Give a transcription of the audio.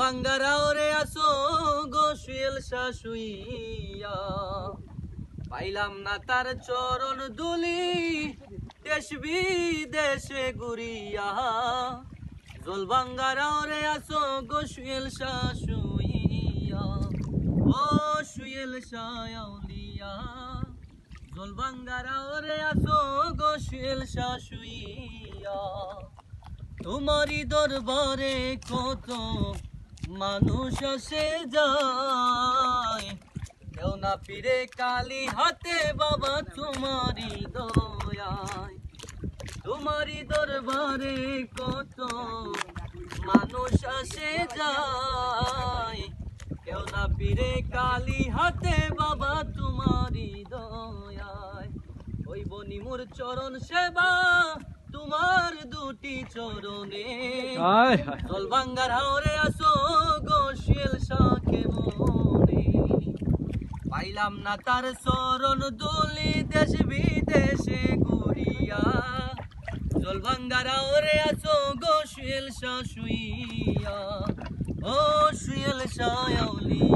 ভাঙ্গারা ওরে আসো গোশিল শাশুইয়া। পাইলাম না তার চরণ দুলি দেশ বিদেশে ঘুরিয়া। জল ভাঙ্গারা ওরে আসো গোশিল শাশুইয়া। ও শুয়েল শায়াউলিয়া জল ভাঙ্গারা ওরে আসো গোশিল শাশুইয়া। তোমারই দরবারে কত মানুষ আসে যায়। কেউ না ফিরে কালি হাতে বাবা তোমারই দয়ায়। তোমারই দরবারে কত মানুষ আসে যায়। কেউ না ফিরে কালি হাতে বাবা তোমারই দয়ায়। ওই বনিমুর চরণ সেবা তোমার দুটি চরণে। জল ভাঙ্গার হাওরে আসো পাইলাম না তার চরণ দলি দেশ বিদেশে ঘুরিয়া। জল ভাঙ্গারা ওরে আছো গো, শুয়েল শুইয়া। ও শুয়েল শায়াউলিয়া